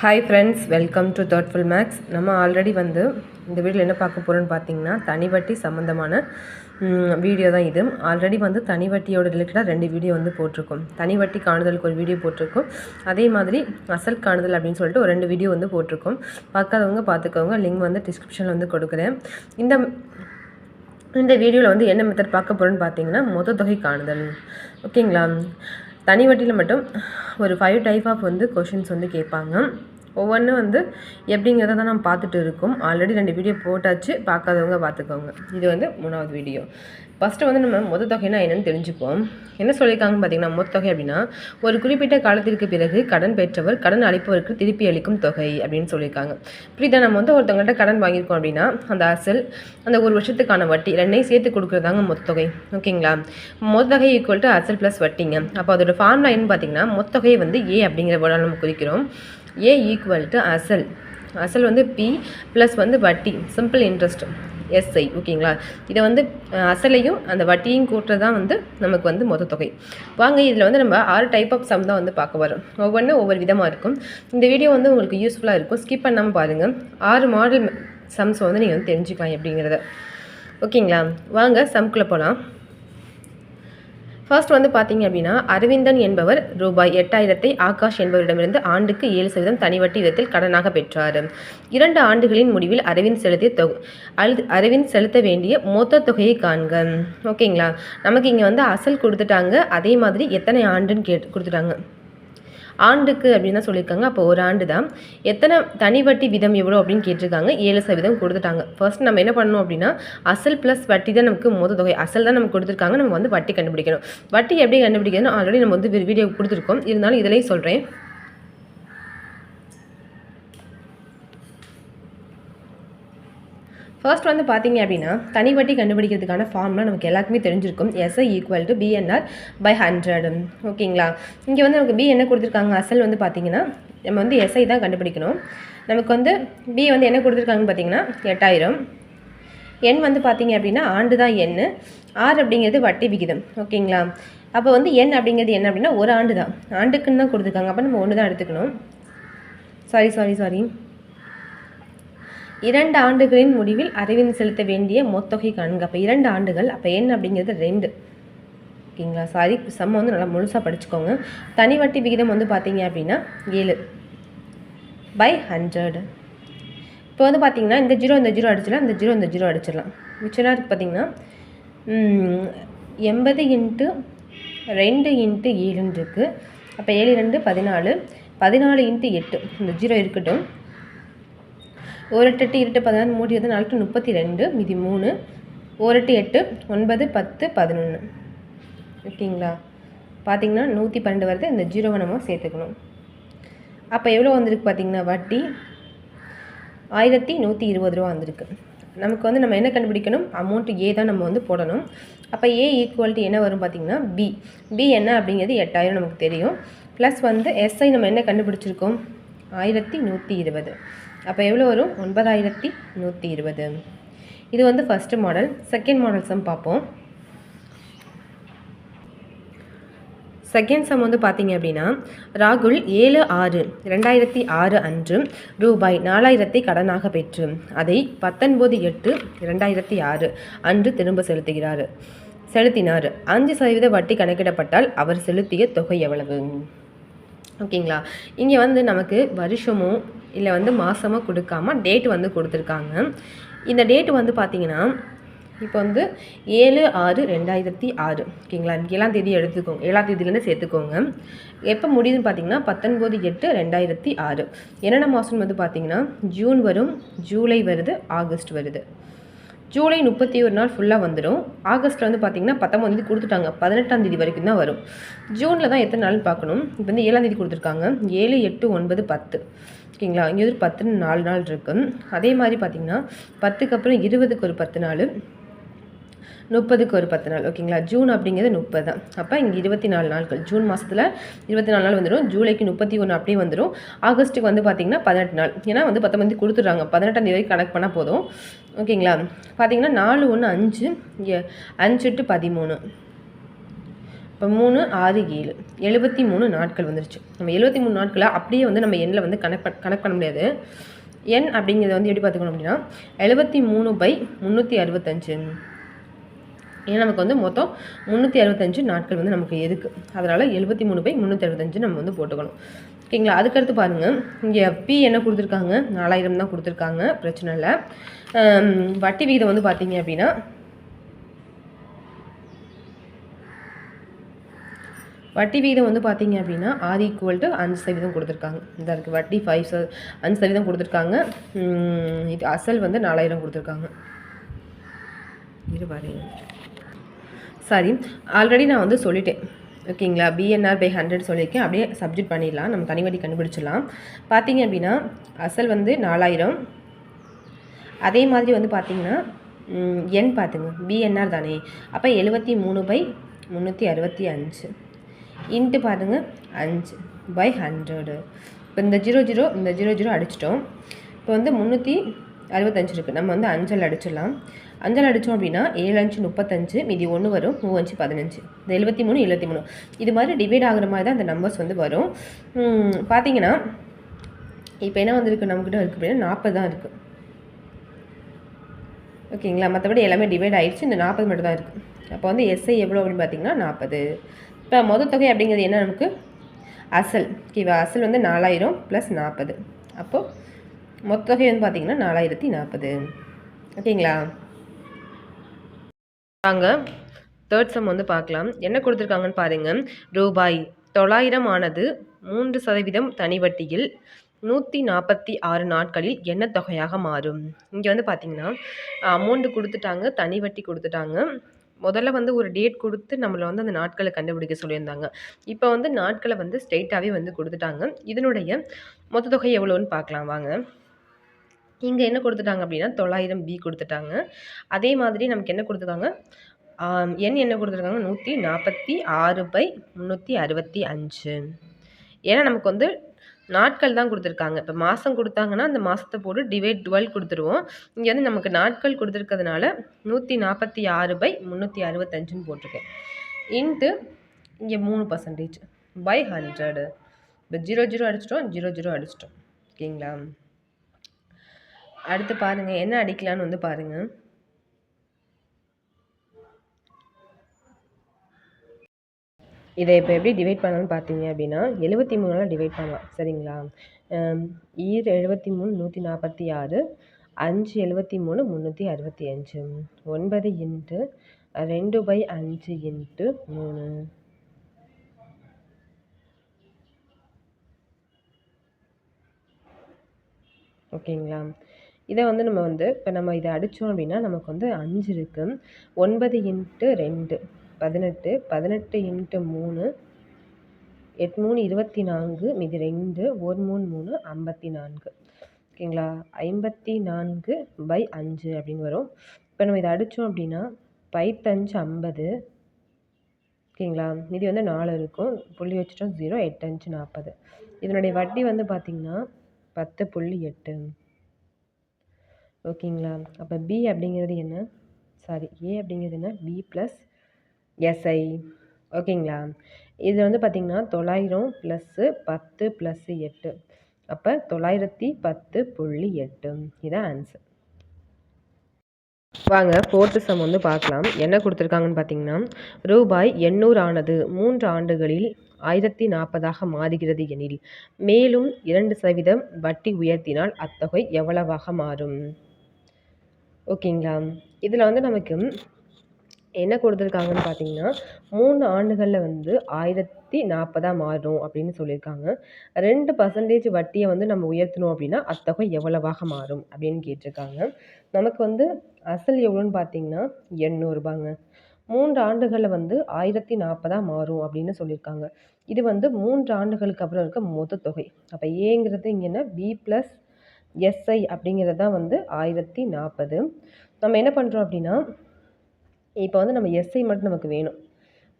Hi friends welcome to thoughtful maths நம்ம already வந்து இந்த வீடியோவில் என்ன பார்க்க போகிறோன்னு பார்த்தீங்கன்னா தனிவட்டி சம்மந்தமான வீடியோ தான் இது. ஆல்ரெடி வந்து தனிவட்டியோட ரிலேட்டடாக ரெண்டு வீடியோ வந்து போட்டிருக்கோம். தனிவட்டி காணுதலுக்கு ஒரு வீடியோ போட்டிருக்கோம். அதே மாதிரி அசல் காணுதல் அப்படின்னு சொல்லிட்டு ஒரு ரெண்டு வீடியோ வந்து போட்டிருக்கோம். பார்க்காதவங்க பார்த்துக்கோங்க. லிங்க் வந்து டிஸ்கிரிப்ஷனில் வந்து கொடுக்குறேன். இந்த இந்த வீடியோவில் வந்து என்ன மெத்தட் பார்க்க போகிறோன்னு பார்த்தீங்கன்னா மொத்த தொகை காணுதல். ஓகேங்களா தனி வட்டியில் மட்டும் ஒரு ஃபைவ் டைப் ஆஃப் வந்து கொஷின்ஸ் வந்து கேட்பாங்க. ஒவ்வொன்றும் வந்து எப்படிங்கிறத தான் நம்ம பார்த்துட்டு இருக்கோம். ஆல்ரெடி ரெண்டு வீடியோ போட்டாச்சு. பார்க்காதவங்க பார்த்துக்கோங்க. இது வந்து மூணாவது வீடியோ ஃபஸ்ட்டு வந்து நம்ம மொத்த தொகைனா என்னென்னு தெரிஞ்சுப்போம். என்ன சொல்லியிருக்காங்கன்னு பார்த்தீங்கன்னா மொத்த தொகை அப்படின்னா ஒரு குறிப்பிட்ட காலத்திற்கு பிறகு கடன் பெற்றவர் கடன் அளிப்பவருக்கு திருப்பி அளிக்கும் தொகை அப்படின்னு சொல்லியிருக்காங்க. புரியுதா? நம்ம வந்து ஒருத்தவங்கள்ட்ட கடன் வாங்கியிருக்கோம் அப்படின்னா அந்த அசல் அந்த ஒரு வருஷத்துக்கான வட்டி ரெண்டையும் சேர்த்து கொடுக்குறதாங்க மொத்த தொகை. ஓகேங்களா? மொத்த தொகை ஈக்குவல் டு அசல் ப்ளஸ் வட்டிங்க. அப்போ அதோட ஃபார்முலா என்னன்னு பார்த்தீங்கன்னா மொத்த தொகையை வந்து ஏ அப்படிங்கிற வேர்டால் நம்ம குறிக்கிறோம். ஏ ஈக்குவல் டு அசல் அசல் வந்து பி ப்ளஸ் வந்து வட்டி. சிம்பிள் இன்ட்ரெஸ்ட் எஸ்ஐ ஓகேங்களா? இதை வந்து அசலையும் அந்த வட்டியும் கூட்டுறது தான் வந்து நமக்கு வந்து மொத்த தொகை. வாங்க இதில் வந்து நம்ம ஆறு டைப் ஆஃப் சம் தான் வந்து பார்க்க வரோம் ஒவ்வொன்றும் ஒவ்வொரு விதமாக இருக்கும். இந்த வீடியோ வந்து உங்களுக்கு யூஸ்ஃபுல்லாக இருக்கும். ஸ்கிப் பண்ணாமல் பாருங்கள் ஆறு மாடல் சம்ஸ் வந்து நீங்கள் வந்து தெரிஞ்சுக்கலாம் எப்படிங்கிறத. ஓகேங்களா? வாங்க சம்குள்ளே போகலாம் ஃபர்ஸ்ட் வந்து பார்த்தீங்க அப்படின்னா அரவிந்தன் என்பவர் ரூபாய் எட்டாயிரத்தை ஆகாஷ் என்பவரிடமிருந்து ஆண்டுக்கு ஏழு சதவீதம் தனிவட்டி விதத்தில் கடனாக பெற்றார். இரண்டு ஆண்டுகளின் முடிவில் அரவிந்த் செலுத்திய தொ அழுது அரவிந்த் செலுத்த வேண்டிய மொத்த தொகையை காண்க. ஓகேங்களா? நமக்கு இங்கே வந்து அசல் கொடுத்துட்டாங்க. அதே மாதிரி எத்தனை ஆண்டுன்னு கேட்டு கொடுத்துட்டாங்க. ஆண்டுக்கு அப்படின்னு தான் சொல்லியிருக்காங்க. அப்போ ஒரு ஆண்டு தான் எத்தனை தனி வட்டி விதம் எவ்வளோ அப்படின்னு கேட்டிருக்காங்க. ஏழு சதவீதம் கொடுத்துட்டாங்க. ஃபர்ஸ்ட் நம்ம என்ன பண்ணணும் அப்படின்னா அசல் ப்ளஸ் வட்டி தான் நமக்கு மொத்த தொகை. அசல் தான் நமக்கு கொடுத்துருக்காங்க. நம்ம வந்து வட்டி கண்டுபிடிக்கணும். வட்டி எப்படி கண்டுபிடிக்கணும் ஆல்ரெடி நம்ம வந்து வீடியோ கொடுத்துருக்கோம். இருந்தாலும் இதிலையும் சொல்கிறேன் ஃபர்ஸ்ட் வந்து பார்த்தீங்க அப்படின்னா தனி வட்டி கண்டுபிடிக்கிறதுக்கான ஃபார்ம்லாம் நமக்கு எல்லாருக்குமே தெரிஞ்சிருக்கும். SI equal to PNR by hundred ஓகேங்களா? இங்கே வந்து நமக்கு பி என்ன கொடுத்துருக்காங்க? அசல் வந்து பார்த்தீங்கன்னா நம்ம வந்து எஸ்ஐ தான் கண்டுபிடிக்கணும். நமக்கு வந்து பி வந்து என்ன கொடுத்துருக்காங்கன்னு பார்த்தீங்கன்னா எட்டாயிரம். எண் வந்து பார்த்தீங்க அப்படின்னா ஆண்டு தான் எண் ஆர் அப்படிங்கிறது வட்டி விகிதம். ஓகேங்களா? அப்போ வந்து எண் அப்படிங்கிறது என்ன அப்படின்னா ஒரு ஆண்டு தான். ஆண்டுக்குன்னு தான் கொடுத்துருக்காங்க. அப்போ நம்ம ஒன்று தான் எடுத்துக்கணும். சாரி சாரி சாரி இரண்டு ஆண்டுகளின் முடிவில் அரவிந்த் செலுத்த வேண்டிய மொத்தொகை காண்க அப்போ இரண்டு ஆண்டுகள் அப்போ என்ன அப்படிங்கிறது ரெண்டு. ஓகேங்களா? சாரி சம்ம வந்து நல்லா முழுசாக படிச்சுக்கோங்க. தனி வட்டி விகிதம் வந்து பார்த்தீங்க அப்படின்னா ஏழு பை ஹண்ட்ரடு இப்போ வந்து பார்த்தீங்கன்னா இந்த ஜீரோ இந்த ஜீரோ அடிச்சிடலாம். இந்த ஜீரோ இந்த ஜீரோ அடிச்சிடலாம். மிச்சனாக இருக்குது பார்த்தீங்கன்னா எண்பது இன்ட்டு ரெண்டு இன்ட்டு ஏழுன்னு இருக்குது அப்போ ஏழு ரெண்டு பதினாலு. பதினாலு இன்ட்டு எட்டு. இந்த ஜீரோ இருக்கட்டும். ஒரு எட்டு எட்டு இருட்டு பதினாறு மூடி இருபது நாலு முப்பத்தி ரெண்டு மீதி மூணு. ஒரு எட்டு எட்டு ஒன்பது பத்து பதினொன்று ஓகேங்களா? பார்த்தீங்கன்னா நூற்றி பன்னெண்டு வருது. இந்த ஜீரோவை நம்ம சேர்த்துக்கணும். அப்போ எவ்வளோ வந்திருக்கு பார்த்தீங்கன்னா வட்டி? ஆயிரத்தி நூற்றி இருபது ரூபா வந்திருக்கு. நமக்கு வந்து நம்ம என்ன கண்டுபிடிக்கணும்? அமௌண்ட்டு ஏ தான் நம்ம வந்து போடணும். அப்போ ஏ ஈக்குவாலிட்டி என்ன வரும் பார்த்திங்கன்னா பி பி என்ன அப்படிங்கிறது எட்டாயிரம் நமக்கு தெரியும். ப்ளஸ் வந்து எஸ்ஐ நம்ம என்ன கண்டுபிடிச்சிருக்கோம்? ஆயிரத்தி நூற்றி இருபது. அப்போ எவ்வளோ வரும்? ஒன்பதாயிரத்தி நூற்றி இருபது. இது வந்து ஃபஸ்ட்டு மாடல் செகண்ட் மாடல்ஸும் பார்ப்போம். செகண்ட் சம் வந்து பார்த்தீங்க அப்படின்னா ராகுல் ஏழு ஆறு ரெண்டாயிரத்தி ஆறு அன்று ரூபாய் நாலாயிரத்தை கடனாக பெற்று அதை பத்தொன்பது எட்டு ரெண்டாயிரத்தி ஆறு அன்று திரும்ப செலுத்துகிறார். செலுத்தினார். அஞ்சு சதவீத வட்டி கணக்கிடப்பட்டால் அவர் செலுத்திய தொகை எவ்வளவு? ஓகேங்களா? இங்கே வந்து நமக்கு வருஷமும் இல்லை வந்து மாதமாக கொடுக்காம டேட் வந்து கொடுத்துருக்காங்க. இந்த டேட்டு வந்து பார்த்திங்கன்னா இப்போ வந்து ஏழு ஆறு ரெண்டாயிரத்தி ஆறு. ஓகேங்களா? ஏழாம் தேதி எடுத்துக்கோங்க. ஏழாம் தேதியிலேருந்து சேர்த்துக்கோங்க. எப்போ முடியுதுன்னு பார்த்தீங்கன்னா பத்தொன்பது எட்டு ரெண்டாயிரத்தி ஆறு. என்னென்ன மாதம்னு வந்து பார்த்திங்கன்னா ஜூன் வரும் ஜூலை வருது ஆகஸ்ட் வருது. ஜூலை முப்பத்தி ஒரு நாள் ஃபுல்லாக வந்துடும் ஆகஸ்ட்டில் வந்து பார்த்திங்கன்னா பத்தொம்பது கொடுத்துட்டாங்க. பதினெட்டாம் தேதி வரைக்கும் தான் வரும். ஜூனில் தான் எத்தனை நாள்னு பார்க்கணும். இப்போ வந்து ஏழாம் தேதி கொடுத்துருக்காங்க. ஏழு எட்டு ஒன்பது பத்து. ஓகேங்களா? இங்கே ஒரு பத்துன்னு நாலு நாள் இருக்குது அதே மாதிரி பார்த்திங்கன்னா பத்துக்கு அப்புறம் இருபதுக்கு ஒரு பத்து நாள். முப்பதுக்கு ஒரு பத்து நாள் ஓகேங்களா ஜூன் அப்படிங்கிறது முப்பது தான். அப்போ இங்கே இருபத்தி நாலு நாட்கள். ஜூன் மாதத்தில் இருபத்தி நாலு நாள் வந்துடும் ஜூலைக்கு முப்பத்தி ஒன்று அப்படியே வந்துடும் ஆகஸ்ட்டுக்கு வந்து பார்த்திங்கன்னா பதினெட்டு நாள். ஏன்னா வந்து பத்தொம்பது கொடுத்துட்றாங்க. பதினெட்டாம் தேதி வரைக்கும் கணக்கு பண்ணால் போதும். ஓகேங்களா பார்த்தீங்கன்னா நாலு ஒன்று அஞ்சு அஞ்சு டு பதிமூணு. இப்போ மூணு ஆறு ஏழு. எழுபத்தி மூணு நாட்கள் வந்துருச்சு. நம்ம எழுபத்தி மூணு நாட்களை அப்படியே வந்து நம்ம எண்ணில் வந்து கனெக்ட் பண்ண கனெக்ட் பண்ண முடியாது. எண் அப்படிங்கிறத வந்து எப்படி பார்த்துக்கணும் அப்படின்னா எழுபத்தி மூணு பை முந்நூற்றி அறுபத்தஞ்சு. ஏன்னா நமக்கு வந்து மொத்தம் முந்நூற்றி அறுபத்தஞ்சு நாட்கள் வந்து நமக்கு எதுக்கு? அதனால் எழுபத்தி மூணு பை முந்நூற்றி அறுபத்தஞ்சு நம்ம வந்து போட்டுக்கணும். ஓகேங்களா அதுக்கடுத்து பாருங்கள் இங்கே பி என்ன கொடுத்துருக்காங்க? நாலாயிரம் தான் கொடுத்துருக்காங்க. பிரச்சனை இல்லை. வட்டி விகிதம் வந்து பார்த்தீங்க அப்படின்னா வட்டி விகிதம் வந்து பார்த்தீங்க அப்படின்னா ஆர் ஈக்குவல் டு அஞ்சு சதவீதம் கொடுத்துருக்காங்க. இந்த இருக்குது வட்டி ஃபைவ் ச அஞ்சு சதவீதம் கொடுத்துருக்காங்க. இது அசல் வந்து நாலாயிரம் கொடுத்துருக்காங்க. இது பாருங்க. சாரி ஆல்ரெடி நான் வந்து சொல்லிட்டேன். ஓகேங்களா? பிஎன்ஆர் பை ஹண்ட்ரட் சொல்லியிருக்கேன். அப்படியே சப்ஜெக்ட் பண்ணிடலாம். நம்ம தனிவடி கண்டுபிடிச்சிடலாம். பார்த்தீங்க அப்படின்னா அசல் வந்து நாலாயிரம். அதே மாதிரி வந்து பார்த்தீங்கன்னா என் பார்த்துங்க. பிஎன்ஆர் தானே. அப்போ எழுபத்தி மூணு பை முந்நூற்றி அறுபத்தி அஞ்சு. இன்ட்டு பாருங்க அஞ்சு பை ஹண்ட்ரடு இப்போ இந்த ஜீரோ ஜீரோ இந்த ஜீரோ ஜீரோ அடிச்சிட்டோம். இப்போ வந்து முந்நூற்றி அறுபத்தஞ்சு இருக்குது நம்ம வந்து அஞ்சல் அடிச்சிடலாம். அஞ்சல் அடித்தோம் அப்படின்னா ஏழு அஞ்சு முப்பத்தஞ்சு மீதி ஒன்று வரும் மூவஞ்சு பதினஞ்சு. இந்த எழுபத்தி மூணு எழுபத்தி மூணு இது மாதிரி டிவைட் ஆகிற மாதிரி தான் அந்த நம்பர்ஸ் வந்து வரும். பார்த்தீங்கன்னா இப்போ என்ன வந்திருக்கு நம்மக்கிட்ட இருக்குது அப்படின்னா நாற்பது தான் இருக்குது ஓகேங்களா? மற்றபடி எல்லாமே டிவைட் ஆகிடுச்சு இந்த நாற்பது மட்டும் தான் இருக்குது அப்போ வந்து எஸ்ஐ எவ்வளோ அப்படின்னு பார்த்தீங்கன்னா நாற்பது இப்போ மொதல் தொகை அப்படிங்கிறது என்ன நமக்கு? அசல். ஓகேவா? அசல் வந்து நாலாயிரம் ப்ளஸ் நாற்பது அப்போது மொத்த தொகை வந்து பார்த்திங்கன்னா நாலாயிரத்தி நாற்பது. ஓகேங்களா? வாங்க தேர்ட் சம் வந்து பார்க்கலாம். என்ன கொடுத்துருக்காங்கன்னு பாருங்கள் ரூபாய் தொள்ளாயிரம் ஆனது மூன்று சதவீதம் தனி வட்டியில் நூற்றி நாற்பத்தி ஆறு நாட்களில் என்ன தொகையாக மாறும்? இங்கே வந்து பார்த்திங்கன்னா அமௌண்ட்டு கொடுத்துட்டாங்க தனி வட்டி கொடுத்துட்டாங்க. முதல்ல வந்து ஒரு டேட் கொடுத்து நம்மளை வந்து அந்த நாட்களை கண்டுபிடிக்க சொல்லியிருந்தாங்க. இப்போ வந்து நாட்களை வந்து ஸ்ட்ரெயிட்டாகவே வந்து கொடுத்துட்டாங்க. இதனுடைய மொத்த தொகை எவ்வளோன்னு பார்க்கலாம். வாங்க. இங்கே என்ன கொடுத்துட்டாங்க அப்படின்னா தொள்ளாயிரம் பி கொடுத்துட்டாங்க. அதே மாதிரி நமக்கு என்ன கொடுத்துருக்காங்க? என் என்ன கொடுத்துருக்காங்க? நூற்றி நாற்பத்தி ஆறு பை முந்நூற்றி அறுபத்தி அஞ்சு. ஏன்னா நமக்கு வந்து நாட்கள் தான் கொடுத்துருக்காங்க. இப்போ மாதம் கொடுத்தாங்கன்னா அந்த மாதத்தை போட்டு டிவைட் டுவெல் கொடுத்துருவோம். இங்கே வந்து நமக்கு நாட்கள் கொடுத்துருக்கிறதுனால நூற்றி நாற்பத்தி ஆறு பை முந்நூற்றி அறுபத்தஞ்சுன்னு போட்டிருக்கேன். இன்ட்டு இங்கே மூணு பர்சன்டேஜ் பை ஹண்ட்ரடு இப்போ ஜீரோ ஜீரோ அடிச்சிட்டோம் ஜீரோ ஜீரோ அடிச்சிட்டோம். ஓகேங்களா? அடுத்து பாருங்கள் என்ன அடிக்கலான்னு வந்து பாருங்கள் இதை இப்போ எப்படி டிவைட் பண்ணலாம்னு பார்த்தீங்க அப்படின்னா எழுபத்தி மூணால் டிவைட் பண்ணலாம் சரிங்களா? ஈர் எழுபத்தி மூணு நூற்றி நாற்பத்தி ஆறு அஞ்சு எழுபத்தி மூணு முந்நூற்றி அறுபத்தி அஞ்சு. ஒன்பது இன்ட்டு ரெண்டு பை அஞ்சு இன்ட்டு மூணு. ஓகேங்களா? இதை வந்து நம்ம வந்து இப்போ நம்ம இதை அடித்தோம் அப்படின்னா நமக்கு வந்து அஞ்சு இருக்குது ஒன்பது இன்ட்டு ரெண்டு பதினெட்டு பதினெட்டு இன்ட்டு மூணு எட் மூணு இருபத்தி நான்கு மீதி ரெண்டு ஒரு மூணு மூணு ஐம்பத்தி நான்கு. ஓகேங்களா? ஐம்பத்தி நான்கு பை அஞ்சு அப்படின்னு வரும். இப்போ நம்ம இதை அடித்தோம் அப்படின்னா பைத்தஞ்சு ஐம்பது. ஓகேங்களா? மீதி வந்து நாலு இருக்கும். புள்ளி வச்சுட்டோம் ஜீரோ எட்டு அஞ்சு நாற்பது. இதனுடைய வட்டி வந்து பார்த்திங்கன்னா பத்து புள்ளி எட்டு. ஓகேங்களா? அப்போ பி அப்படிங்கிறது என்ன? சாரி ஏ அப்படிங்கிறது என்ன? பி ப்ளஸ் எஸ்ஐ ஓகேங்களா? இதில் வந்து பார்த்திங்கன்னா தொள்ளாயிரம் ப்ளஸ்ஸு பத்து ப்ளஸ்ஸு எட்டு. அப்போ தொள்ளாயிரத்தி பத்து புள்ளி எட்டு. இதான் ஆன்சர் வாங்க ஃபோர்த்து சம் வந்து பார்க்கலாம். என்ன கொடுத்துருக்காங்கன்னு பார்த்தீங்கன்னா ரூபாய் எண்ணூறு ஆனது மூன்று ஆண்டுகளில் ஆயிரத்தி நாற்பதாக மாறுகிறது எனில் மேலும் இரண்டு சதவீதம் வட்டி உயர்த்தினால் அத்தொகை எவ்வளவாக மாறும்? ஓகேங்களா? இதில் வந்து நமக்கு என்ன கொடுத்துருக்காங்கன்னு பார்த்தீங்கன்னா மூணு ஆண்டுகளில் வந்து ஆயிரத்தி நாற்பதாக மாறும் அப்படின்னு சொல்லியிருக்காங்க. ரெண்டு பர்சன்டேஜ் வட்டியை வந்து நம்ம உயர்த்தணும் அப்படின்னா அத்தொகை எவ்வளவாக மாறும் அப்படின்னு கேட்டிருக்காங்க. நமக்கு வந்து அசல் எவ்வளோன்னு பார்த்தீங்கன்னா எண்ணூறுபாங்க மூன்று ஆண்டுகளில் வந்து ஆயிரத்தி நாற்பதாக மாறும் அப்படின்னு சொல்லியிருக்காங்க. இது வந்து மூன்று ஆண்டுகளுக்கு அப்புறம் இருக்க மொத்த தொகை. அப்போ ஏங்கிறது இங்கே பி ப்ளஸ் எஸ்ஐ அப்படிங்கிறது தான் வந்து ஆயிரத்தி நாற்பது. நம்ம என்ன பண்ணுறோம் அப்படின்னா இப்போ வந்து நம்ம எஸ்ஐ மட்டும் நமக்கு வேணும்.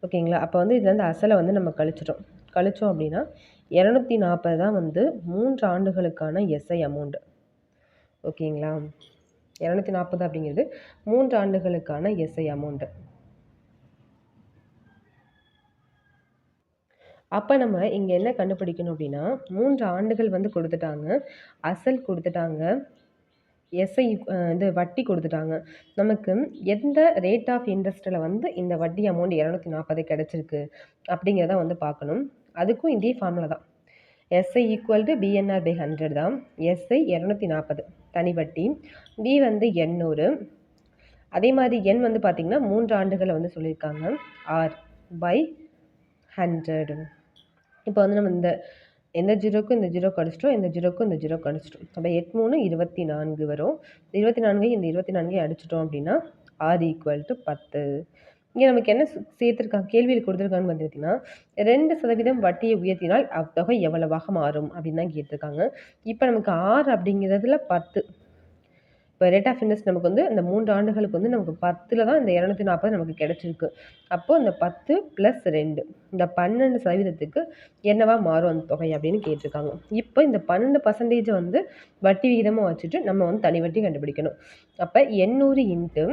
ஓகேங்களா? அப்போ வந்து இதுலேருந்து அசலை வந்து நம்ம கழிச்சிட்டோம். கழித்தோம் அப்படின்னா இரநூத்தி நாற்பது தான் வந்து மூன்று ஆண்டுகளுக்கான எஸ்ஐ அமௌண்ட்டு ஓகேங்களா? இரநூத்தி நாற்பது அப்படிங்கிறது மூன்று ஆண்டுகளுக்கான எஸ்ஐ அமௌண்ட்டு அப்போ நம்ம இங்கே என்ன கண்டுபிடிக்கணும் அப்படின்னா மூன்று ஆண்டுகள் வந்து கொடுத்துட்டாங்க. அசல் கொடுத்துட்டாங்க. எஸ்ஐ இது வட்டி கொடுத்துட்டாங்க. நமக்கு எந்த ரேட் ஆஃப் இன்ட்ரெஸ்ட்டில் வந்து இந்த வட்டி அமௌண்ட் இரநூத்தி நாற்பது கிடச்சிருக்கு அப்படிங்கிறத வந்து பார்க்கணும். அதுக்கும் இதே ஃபார்முலா தான். SI equal to PNR by hundred தான். எஸ்ஐ இரநூத்தி நாற்பது தனி வட்டி. பி வந்து எண்ணூறு. அதே மாதிரி எண் வந்து பார்த்திங்கன்னா மூன்று ஆண்டுகளை வந்து சொல்லியிருக்காங்க. ஆர் பை ஹண்ட்ரடு இப்போ வந்து நம்ம இந்த எந்த ஜீரோக்கும் இந்த ஜீரோ கடிச்சிட்டோம் இந்த ஜீரோக்கும் இந்த ஜீரோ கடிச்சிட்டோம் அப்போ எட் மூணு இருபத்தி நான்கு வரும். இருபத்தி நான்கு இந்த இருபத்தி நான்கையும் அடிச்சிட்டோம் அப்படின்னா ஆர் ஈக்குவல் டு பத்து. இங்கே நமக்கு என்ன சேர்த்துருக்காங்க கேள்வியில் கொடுத்துருக்காங்கன்னு பார்த்தீங்கன்னா ரெண்டு சதவீதம் வட்டியை உயர்த்தினால் அத்தொகை எவ்வளவாக மாறும் அப்படின்னு தான் கேட்டிருக்காங்க. இப்போ நமக்கு ஆறு அப்படிங்கிறதுல பத்து. இப்போ ரேட் ஆஃப் இன்ட்ரெஸ்ட் நமக்கு வந்து இந்த மூன்று ஆண்டுகளுக்கு வந்து நமக்கு பத்தில் தான் இந்த இரநூத்தி நாற்பது நமக்கு கிடச்சிருக்கு. அப்போது இந்த பத்து ப்ளஸ் ரெண்டு இந்த பன்னெண்டு சதவீதத்துக்கு என்னவா மாறும் அந்த தொகை அப்படின்னு கேட்டிருக்காங்க. இப்போ இந்த பன்னெண்டு பர்சன்டேஜ் வந்து வட்டி விகிதமாக வச்சுட்டு நம்ம வந்து தனி வட்டி கண்டுபிடிக்கணும். அப்போ எண்ணூறு இன்ட்டு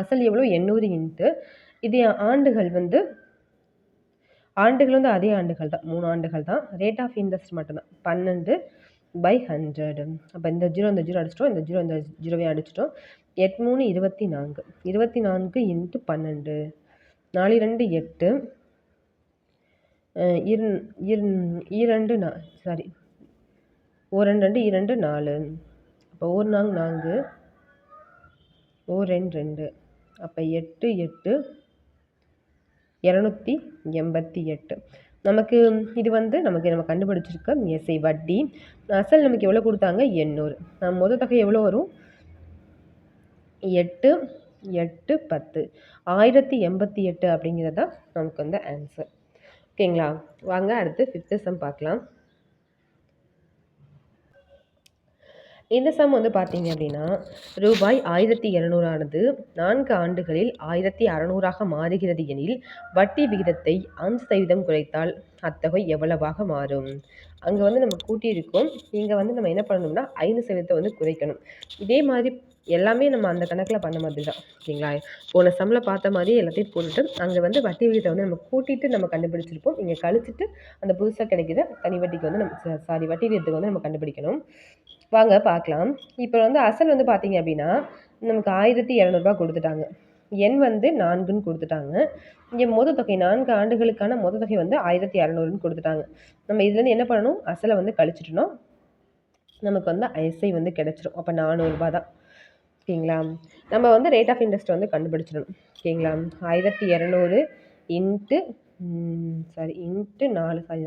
அசல் எவ்வளோ எண்ணூறு இன்ட்டு இது ஆண்டுகள் வந்து ஆண்டுகள் வந்து அதே ஆண்டுகள் தான் மூணு ஆண்டுகள் தான். ரேட் ஆஃப் இன்ட்ரெஸ்ட் மட்டும்தான். பன்னெண்டு பை ஹண்ட்ரடு அப்போ இந்த ஜீரோ இந்த ஜீரோ அடிச்சிட்டோம். இந்த ஜீரோ இந்த ஜீரோவே அடிச்சிட்டோம். எட் மூணு இருபத்தி நான்கு. இருபத்தி நான்கு இன்ட்டு பன்னெண்டு. நாலு ரெண்டு எட்டு. இரு இரண்டு நா சாரி ஓ ரெண்டு ரெண்டு இரண்டு நாலு. அப்போ ஒரு நான்கு நான்கு. ஓ ரெண்டு ரெண்டு. அப்போ எட்டு எட்டு. இரநூத்தி எண்பத்தி எட்டு. நமக்கு இது வந்து நமக்கு நம்ம கண்டுபிடிச்சிருக்க எஸ்ஐ வட்டி. அசல் நமக்கு எவ்வளோ கொடுத்தாங்க? எண்ணூறு. நம்ம மொதல் தொகை எவ்வளோ வரும்? எட்டு எட்டு பத்து. ஆயிரத்தி எண்பத்தி எட்டு அப்படிங்கிறது தான் நமக்கு வந்து ஆன்சர் ஓகேங்களா வாங்க அடுத்து ஃபிஃப்த்து சம் பார்க்கலாம். இந்த சம் வந்து பார்த்தீங்க அப்படின்னா ரூபாய் ஆயிரத்தி இரநூறானது நான்கு ஆண்டுகளில் ஆயிரத்தி அறநூறாக மாறுகிறது எனில் வட்டி விகிதத்தை அஞ்சு சதவீதம் குறைத்தால் அத்தொகை எவ்வளவாக மாறும்? அங்கே வந்து நம்ம கூட்டியிருக்கோம். இங்கே வந்து நம்ம என்ன பண்ணணும்னா ஐந்து சதவீதத்தை வந்து குறைக்கணும். இதே மாதிரி எல்லாமே நம்ம அந்த கணக்கில் பண்ண மாதிரி தான். ஓகேங்களா போன சம்மில் பார்த்த மாதிரி எல்லாத்தையும் போட்டுட்டு அங்கே வந்து வட்டி விகிதத்தை வந்து நம்ம கூட்டிட்டு நம்ம கண்டுபிடிச்சிருப்போம். இங்கே கழிச்சிட்டு அந்த புதுசாக கிடைக்கிற தனி வட்டிக்கு வந்து நம்ம சாரி வட்டி விகிதத்துக்கு வந்து நம்ம கண்டுபிடிக்கணும். வாங்க பார்க்கலாம். இப்போ வந்து அசல் வந்து பார்த்தீங்க அப்படின்னா நமக்கு ஆயிரத்தி இரநூறுபா கொடுத்துட்டாங்க. எண் வந்து நான்குன்னு கொடுத்துட்டாங்க. இங்கே மொத தொகை நான்கு ஆண்டுகளுக்கான மொத்த தொகை வந்து ஆயிரத்தி இரநூறுன்னு கொடுத்துட்டாங்க. நம்ம இதுலேருந்து என்ன பண்ணணும்? அசலை வந்து கழிச்சிட்டணும் நமக்கு வந்து ஐஎஸ்ஐ வந்து கிடச்சிரும். அப்போ நானூறுரூபா தான். ஓகேங்களா? நம்ம வந்து ரேட் ஆஃப் இன்ட்ரெஸ்ட் வந்து கண்டுபிடிச்சிடணும். ஓகேங்களா? ஆயிரத்தி இரநூறு இன்ட்டு சாரி இன்ட்டு நாலு சாரி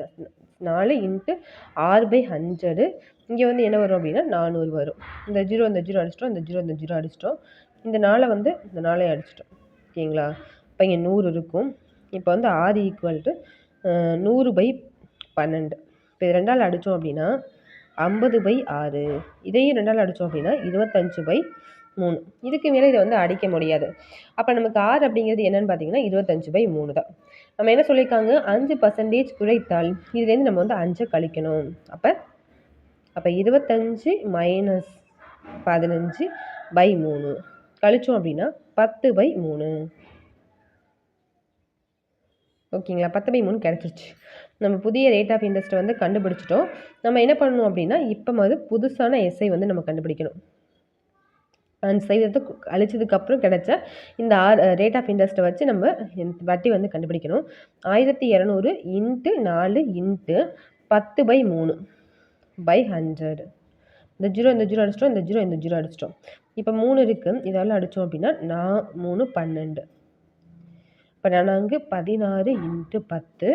நாலு இன்ட்டு ஆறு பை ஹண்ட்ரடு இங்கே வந்து என்ன வரும் அப்படின்னா நானூறு வரும். இந்த ஜீரோ இந்த ஜீரோ அடிச்சிட்டோம் இந்த ஜீரோ இந்த ஜீரோ அடிச்சிட்டோம். இந்த நாளை வந்து இந்த நாளை அடிச்சிட்டோம். ஓகேங்களா? இப்போ இங்கே நூறு இருக்கும். இப்போ வந்து ஆறு ஈக்குவல் டு நூறு பை பன்னெண்டு. இப்போ இது ரெண்டால் அடித்தோம் அப்படின்னா ஐம்பது பை ஆறு. இதையும் ரெண்டால் அடித்தோம் அப்படின்னா இருபத்தஞ்சு பை மூணு. இதுக்கு மேலே இதை வந்து அடிக்க முடியாது. அப்போ நமக்கு ஆறு அப்படிங்கிறது என்னென்னு பார்த்தீங்கன்னா இருபத்தஞ்சு பை மூணு தான். நம்ம என்ன சொல்லியிருக்காங்க? அஞ்சு பர்சன்டேஜ் குறைத்தால் இதுலேருந்து நம்ம வந்து அஞ்சை கழிக்கணும். அப்போ அப்போ இருபத்தஞ்சு மைனஸ் பதினஞ்சு பை மூணு. கழிச்சோம் அப்படின்னா பத்து பை மூணு. ஓகேங்களா? பத்து பை மூணு கிடச்சிருச்சு. நம்ம புதிய ரேட் ஆஃப் இன்ட்ரெஸ்ட்டை வந்து கண்டுபிடிச்சிட்டோம். நம்ம என்ன பண்ணணும் அப்படின்னா இப்போ வந்து புதுசான எஸ்ஐ வந்து நம்ம கண்டுபிடிக்கணும். அந்த சைவத்தை அழிச்சதுக்கப்புறம் கிடைச்ச இந்த ஆர் ரேட் ஆஃப் இன்ட்ரெஸ்ட்டை வச்சு நம்ம வட்டி வந்து கண்டுபிடிக்கணும். ஆயிரத்தி இரநூறு இன்ட்டு நாலு இன்ட்டு பத்து பை மூணு பை ஹண்ட்ரட் இந்த ஜீரோ இந்த ஜீரோ அடிச்சிட்டோம் இந்த ஜீரோ இந்த ஜீரோ அடிச்சிட்டோம். இப்போ மூணு இருக்குது இதெல்லாம் அடித்தோம் அப்படின்னா நான் மூணு பன்னெண்டு. இப்போ நான்கு பதினாறு இன்ட்டு பத்து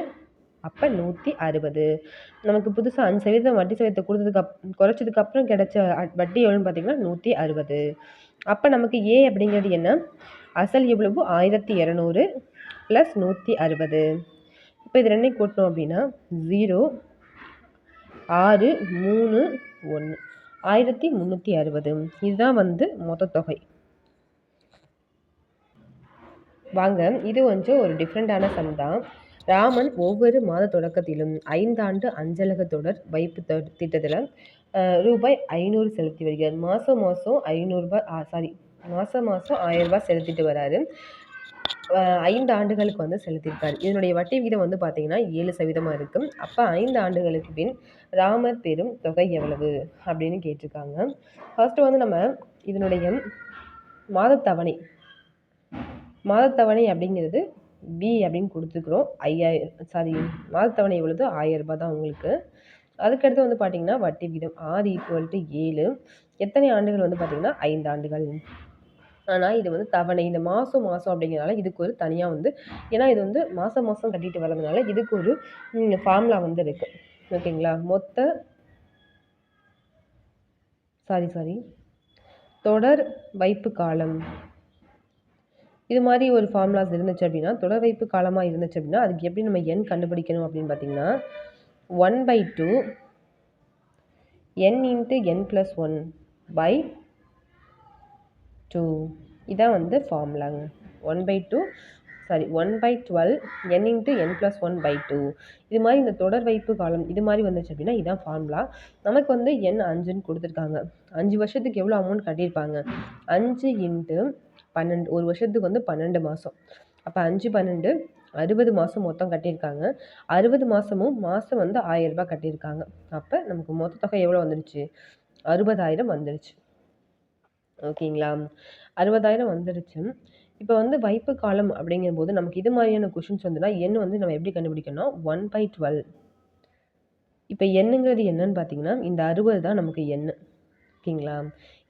அப்போ நூற்றி அறுபது. நமக்கு புதுசாக அஞ்சு சதவீதம் வட்டி சதவீதத்தை கொடுத்ததுக்கு அப் குறைச்சதுக்கப்புறம் கிடைச்ச வட்டி எவ்வளோன்னு பார்த்தீங்கன்னா நூற்றி அறுபது. அப்போ நமக்கு ஏ அப்படிங்கிறது என்ன? அசல் எவ்வளவு? ஆயிரத்தி இரநூறு ப்ளஸ் நூற்றி அறுபது. இப்போ இது ரெண்டையும் கூட்டணும் அப்படின்னா ஜீரோ ஆறு மூணு ஒன்று ஆயிரத்தி முந்நூற்றி அறுபது. இதுதான் வந்து மொத்த தொகை. வாங்க இது கொஞ்சம் ஒரு டிஃப்ரெண்ட்டான சம் தான். ராமன் ஒவ்வொரு மாத தொடக்கத்திலும் ஐந்தாண்டு அஞ்சலக தொடர் வைப்பு திட்டத்தில் ரூபாய் ஐநூறு செலுத்தி வருகிறார். மாதம் மாதம் ஐநூறுரூபா சாரி மாதம் மாதம் ஆயிரரூபா செலுத்திட்டு வராரு. ஐந்து ஆண்டுகளுக்கு வந்து செலுத்தியிருக்காரு. இதனுடைய வட்டி விகிதம் வந்து பார்த்திங்கன்னா ஏழு சதவீதமாக இருக்கும் அப்போ ஐந்து ஆண்டுகளுக்கு பின் ராமர் பெறும் தொகை எவ்வளவு அப்படின்னு கேட்டிருக்காங்க. ஃபர்ஸ்ட்டு வந்து நம்ம இதனுடைய மாதத்தவணை. மாதத்தவணை அப்படிங்கிறது பி அப்படின்னு கொடுத்துருக்குறோம். ஐயாயிரம் சாரி மாதத்தவணை எவ்வளவு ஆயிரம் ரூபாய் தான் உங்களுக்கு. அதுக்கடுத்து வந்து பார்த்திங்கன்னா வட்டி விகிதம் ஆறு ஈக்குவல் டு ஏழு. எத்தனை ஆண்டுகள் வந்து பார்த்திங்கன்னா ஐந்து ஆண்டுகள். ஆனால் இது வந்து தவணை. இந்த மாதம் மாதம் அப்படிங்கிறனால இதுக்கு ஒரு தனியாக வந்து ஏன்னா இது வந்து மாதம் மாதம் கட்டிட்டு வர்றதுனால இதுக்கு ஒரு ஃபார்முலா வந்து இருக்குது ஓகேங்களா மொத்த சாரி சாரி தொடர் வைப்பு காலம். இது மாதிரி ஒரு ஃபார்முலாஸ் இருந்துச்சு அப்படின்னா தொடர் வைப்பு காலமாக இருந்துச்சு அப்படின்னா அதுக்கு எப்படி நம்ம எண் கண்டுபிடிக்கணும் அப்படின்னு பார்த்தீங்கன்னா one by two N into N plus one by two இதான் வந்து ஃபார்முலாங்க one by two sorry one by twelve N into N plus one by two இது மாதிரி இந்த தொடர் வைப்பு காலம் இது மாதிரி வந்துச்சு அப்படின்னா இதான் ஃபார்முலா நமக்கு வந்து என் அஞ்சுன்னு கொடுத்துருக்காங்க. அஞ்சு வருஷத்துக்கு எவ்வளோ அமௌண்ட் கட்டியிருப்பாங்க? அஞ்சு இன்ட்டு பன்னெண்டு ஒரு வருஷத்துக்கு வந்து பன்னெண்டு மாதம் அப்போ அஞ்சு பன்னெண்டு அறுபது மாதம் மொத்தம் கட்டியிருக்காங்க. அறுபது மாதமும் மாதம் வந்து ஆயிரரூபா கட்டியிருக்காங்க. அப்போ நமக்கு மொத்த தொகை எவ்வளோ வந்துடுச்சு அறுபதாயிரம் வந்துடுச்சு ஓகேங்களா? அறுபதாயிரம் வந்துடுச்சு இப்போ வந்து வைப்பு காலம் அப்படிங்கும்போது நமக்கு இது மாதிரியான கொஷின்ஸ் வந்துன்னா எண் வந்து நம்ம எப்படி கண்டுபிடிக்கணும்? ஒன் பை டுவெல் இப்போ எண்ணுங்கிறது என்னன்னு பார்த்தீங்கன்னா இந்த அறுபது தான் நமக்கு எண் ஓகேங்களா?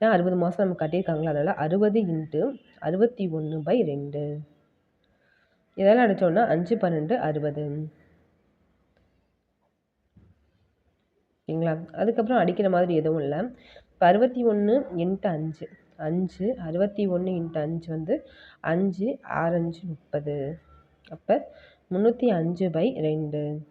ஏன்னா அறுபது மாதம் நம்ம கட்டியிருக்காங்களா அதனால் அறுபது இன்ட்டு அறுபத்தி ஒன்று பை ரெண்டு. இதெல்லாம் அடித்தோம்னா அஞ்சு பன்னெண்டு அறுபது. ஓகேங்களா அதுக்கப்புறம் அடிக்கிற மாதிரி எதுவும் இல்லை. இப்போ அறுபத்தி ஒன்று இன்ட்டு அஞ்சு. அஞ்சு அறுபத்தி ஒன்று இன்ட்டு அஞ்சு வந்து அஞ்சு ஆறஞ்சு முப்பது. அப்போ முந்நூற்றி அஞ்சு பை ரெண்டு.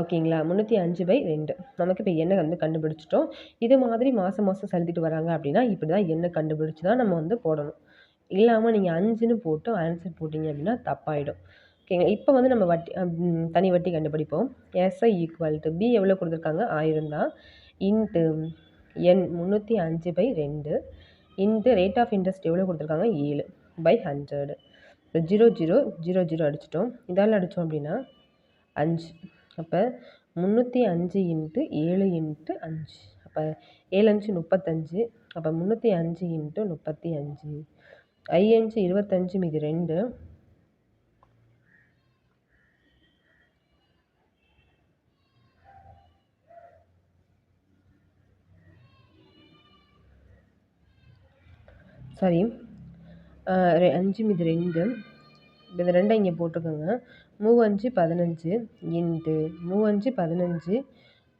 ஓகேங்களா? முந்நூற்றி அஞ்சு பை ரெண்டு. நமக்கு இப்போ எண்ணெய் வந்து கண்டுபிடிச்சிட்டோம். இது மாதிரி மாதம் மாதம் செலுத்திட்டு வராங்க அப்படின்னா இப்படி தான் எண்ணெய் கண்டுபிடிச்சி தான் நம்ம வந்து போடணும். இல்லாமல் நீங்கள் அஞ்சுன்னு போட்டு ஆன்சர் போட்டிங்க அப்படின்னா தப்பாயிடும். ஓகேங்களா? இப்போ வந்து நம்ம வட்டி தனி வட்டி கண்டுபிடிப்போம். எஸ்ஐ ஈக்குவல் டு பி எவ்வளோ கொடுத்துருக்காங்க? ஆயிரம் தான். இன்ட்டு என் முந்நூற்றி அஞ்சு பை ரெண்டு. இன்ட்டு ரேட் ஆஃப் இன்ட்ரெஸ்ட் எவ்வளோ கொடுத்துருக்காங்க? ஏழு by hundred zero zero zero zero அடிச்சிட்டோம். இதால் அடித்தோம் அப்படின்னா அஞ்சு. அப்போ முந்நூற்றி அஞ்சு இன்ட்டு ஏழு இன்ட்டு அஞ்சு. அப்போ ஏழு அஞ்சு முப்பத்தஞ்சு. அப்போ முந்நூற்றி அஞ்சு இன்ட்டு முப்பத்தி அஞ்சு. ஐயஞ்சு இருபத்தஞ்சு மீதி ரெண்டு. சாரி அஞ்சு மீது ரெண்டு. இந்த ரெண்டை இங்கே போட்டுக்கோங்க. மூவஞ்சு பதினஞ்சு இன்ட்டு மூவஞ்சு பதினஞ்சு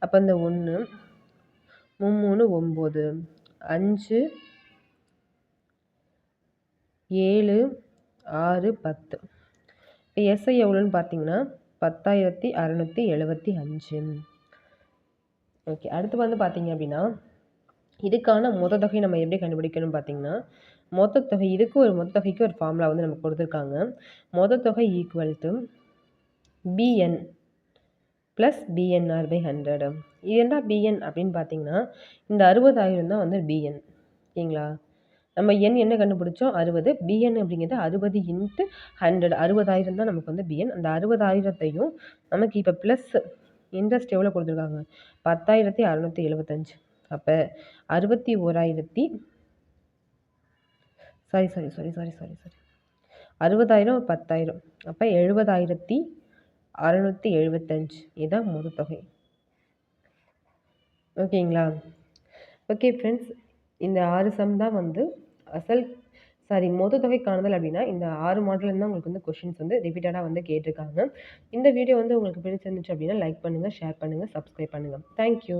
அப்போ இந்த ஒன்று மும்மூணு ஒம்பது அஞ்சு ஏழு ஆறு பத்து. இப்போ எஸ்ஐ எவ்வளோன்னு பார்த்தீங்கன்னா பத்தாயிரத்தி அறநூற்றி எழுபத்தி அஞ்சு. ஓகே அடுத்து வந்து பார்த்தீங்க அப்படின்னா இதுக்கான மொத்த தொகை நம்ம எப்படி கண்டுபிடிக்கணும்னு பார்த்தீங்கன்னா மொத்த தொகை இதுக்கு ஒரு மொத்த தொகைக்கு ஒரு ஃபார்முலா வந்து நமக்கு கொடுத்துருக்காங்க. மொத்த தொகை equal to PN plus PNR by hundred இது என்ன பிஎன் அப்படின்னு பார்த்தீங்கன்னா இந்த அறுபதாயிரம் தான் வந்து பிஎன் ஓகேங்களா நம்ம என் என்ன கண்டுபிடிச்சோம்? அறுபது. பிஎன் அப்படிங்கிறது அறுபது இன்ட்டு ஹண்ட்ரட் அறுபதாயிரம் தான் நமக்கு வந்து பிஎன் அந்த அறுபதாயிரத்தையும் நமக்கு இப்போ ப்ளஸ் இன்ட்ரெஸ்ட் எவ்வளோ கொடுத்துருக்காங்க? பத்தாயிரத்தி அறநூற்றி எழுபத்தஞ்சு அப்போ அறுபத்தி ஓராயிரத்தி sorry sorry sorry sorry sorry sorry அறுபதாயிரம் பத்தாயிரம். அப்போ எழுபதாயிரத்தி அறநூற்றி எழுபத்தஞ்சு இதுதான் மொத்த தொகை. ஓகேங்களா? ஓகே ஃப்ரெண்ட்ஸ் இந்த ஆறு சம் தான் வந்து அசல் சாரி மொத்த தொகை காணுதல் அப்படின்னா இந்த ஆறு மாடல் தான் உங்களுக்கு வந்து கொஷின்ஸ் வந்து ரிப்பீட்டடாக வந்து கேட்டிருக்காங்க. இந்த வீடியோ வந்து உங்களுக்கு பிடிச்சிருந்துச்சு அப்படின்னா லைக் பண்ணுங்கள் ஷேர் பண்ணுங்கள் சப்ஸ்கிரைப் பண்ணுங்கள் தேங்க்யூ